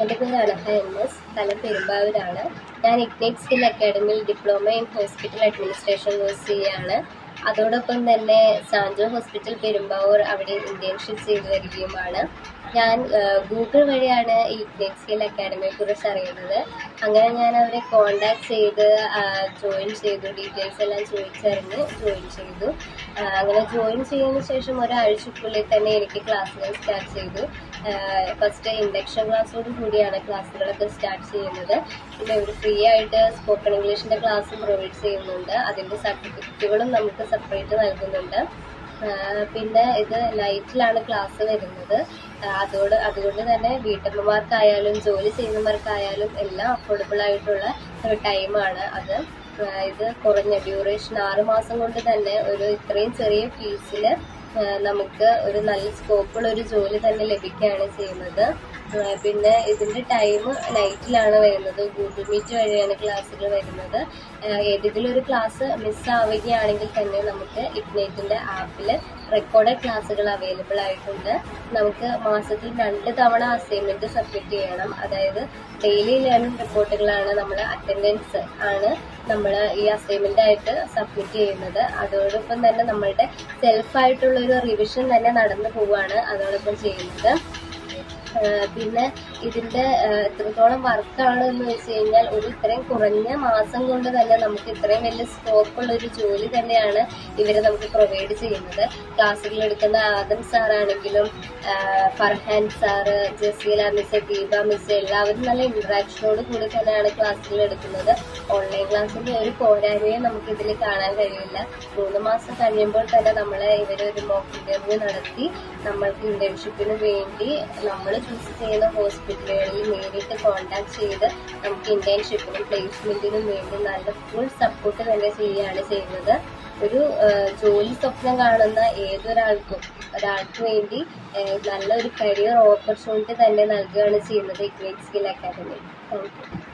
എന്റെ പേര് Anaha M S. സ്ഥലം പെരുമ്പാവൂരാണ്. ഞാൻ ഇഗ്നേക് skill അക്കാഡമിയിൽ diploma in hospital administration course ചെയ്യുകയാണ് അതോടൊപ്പം തന്നെ സാൻജോ ഹോസ്പിറ്റൽ പെരുമ്പാവൂർ അവിടെ ഇന്റേൺഷിപ്പ് ചെയ്തു വരികയുമാണ്. ഞാൻ ഗൂഗിൾ വഴിയാണ് ഈ ഗ്രേറ്റ് സ്കിൽ അക്കാഡമിയെ കുറിച്ച് അറിയുന്നത്. അങ്ങനെ ഞാൻ അവരെ കോണ്ടാക്ട് ചെയ്ത് ജോയിൻ ചെയ്തു ഡീറ്റെയിൽസ് എല്ലാം ചോദിച്ചറിഞ്ഞ് ജോയിൻ ചെയ്തു. അങ്ങനെ ജോയിൻ ചെയ്തതിന് ശേഷം ഒരാഴ്ചക്കുള്ളിൽ തന്നെ എനിക്ക് ക്ലാസ്സുകൾ സ്റ്റാർട്ട് ചെയ്തു. ഫസ്റ്റ് ഇൻഡക്ഷൻ ക്ലാസ്സോട് കൂടിയാണ് ക്ലാസ്സുകളൊക്കെ സ്റ്റാർട്ട് ചെയ്യുന്നത്. പിന്നെ ഒരു ഫ്രീ ആയിട്ട് സ്പോക്കൺ ഇംഗ്ലീഷിന്റെ ക്ലാസ് പ്രൊവൈഡ് ചെയ്യുന്നുണ്ട്. അതിന്റെ സർട്ടിഫിക്കറ്റുകളും നമുക്ക് സെപ്പറേറ്റ് നൽകുന്നുണ്ട്. പിന്നെ ഇത് നൈറ്റിലാണ് ക്ലാസ് വരുന്നത്. അതോട് അതുകൊണ്ട് തന്നെ വീട്ടമ്മമാർക്കായാലും ജോലി ചെയ്യുന്നവർക്കായാലും എല്ലാം അഫോർഡബിൾ ആയിട്ടുള്ള ഒരു ടൈമാണ് അത്. ഇത് കുറഞ്ഞ ഡ്യൂറേഷൻ ആറ് മാസം കൊണ്ട് തന്നെ ഒരു ഇത്രയും ചെറിയ ഫീസിൽ നമുക്ക് ഒരു നല്ല സ്കോപ്പുള്ള ഒരു ജോലി തന്നെ ലഭിക്കുകയാണ് ചെയ്യുന്നത്. പിന്നെ ഇതിന്റെ ടൈം നൈറ്റിലാണ് വരുന്നത്. ഗൂഗിൾ മീറ്റ് വഴിയാണ് ക്ലാസ്സുകൾ വരുന്നത്. ഏതെങ്കിലും ഒരു ക്ലാസ് മിസ്സാവുകയാണെങ്കിൽ തന്നെ നമുക്ക് ഇഗ്നൈറ്റിന്റെ ആപ്പിൽ റെക്കോർഡഡ് ക്ലാസ്സുകൾ അവൈലബിൾ ആയിട്ടുണ്ട്. നമുക്ക് മാസത്തിൽ രണ്ട് തവണ അസൈൻമെന്റ് സബ്മിറ്റ് ചെയ്യണം. അതായത് ഡെയിലി ലേണിംഗ് റിപ്പോർട്ടുകളാണ് നമ്മൾ അറ്റൻഡൻസ് ആണ് നമ്മൾ ഈ അസൈൻമെന്റ് ആയിട്ട് സബ്മിറ്റ് ചെയ്യുന്നത്. അതോടൊപ്പം തന്നെ നമ്മളുടെ സെൽഫായിട്ടുള്ള ഒരു റിവിഷൻ തന്നെ നടന്നു പോവുകയാണ് അതോടൊപ്പം ചെയ്യുന്നത്. പിന്നെ ഇതിന്റെ എത്രത്തോളം വർക്കാണ് എന്ന് വെച്ച് കഴിഞ്ഞാൽ ഒരു ഇത്രയും കുറഞ്ഞ മാസം കൊണ്ട് തന്നെ നമുക്ക് ഇത്രയും വലിയ സ്കോപ്പ് ഉള്ള ഒരു ജോലി തന്നെയാണ് ഇവർ നമുക്ക് പ്രൊവൈഡ് ചെയ്യുന്നത്. ക്ലാസ്സുകൾ എടുക്കുന്ന Adam സാറാണെങ്കിലും Farhan sir Jaseela miss Deepa miss എല്ലാവരും നല്ല ഇന്ററാക്ഷനോട് കൂടി തന്നെയാണ് ക്ലാസ്സുകൾ എടുക്കുന്നത്. ഓൺലൈൻ ക്ലാസ്സിന്റെ ഒരു പോരായ്മയും നമുക്ക് ഇതിൽ കാണാൻ കഴിയില്ല. മൂന്ന് മാസം കഴിയുമ്പോൾ തന്നെ നമ്മളെ ഇവർ ഒരു മോക്ക് ഇന്റർവ്യൂ നടത്തി നമ്മൾക്ക് ഇന്റേൺഷിപ്പിന് വേണ്ടി നമ്മൾ ചൂസ് ചെയ്യുന്ന ഹോസ്പിറ്റലുകളിൽ നേരിട്ട് കോൺടാക്ട് ചെയ്ത് നമുക്ക് ഇന്റേൺഷിപ്പിനും പ്ലേസ്മെന്റിനും വേണ്ടി നല്ല ഫുൾ സപ്പോർട്ട് തന്നെ ചെയ്യുകയാണ് ചെയ്യുന്നത്. ഒരു ജോലി സ്വപ്നം കാണുന്ന ഏതൊരാൾക്കും ഒരാൾക്ക് വേണ്ടി നല്ലൊരു കരിയർ ഓപ്പർച്യൂണിറ്റി തന്നെ നൽകുകയാണ് ചെയ്യുന്നത് great skill academy thank you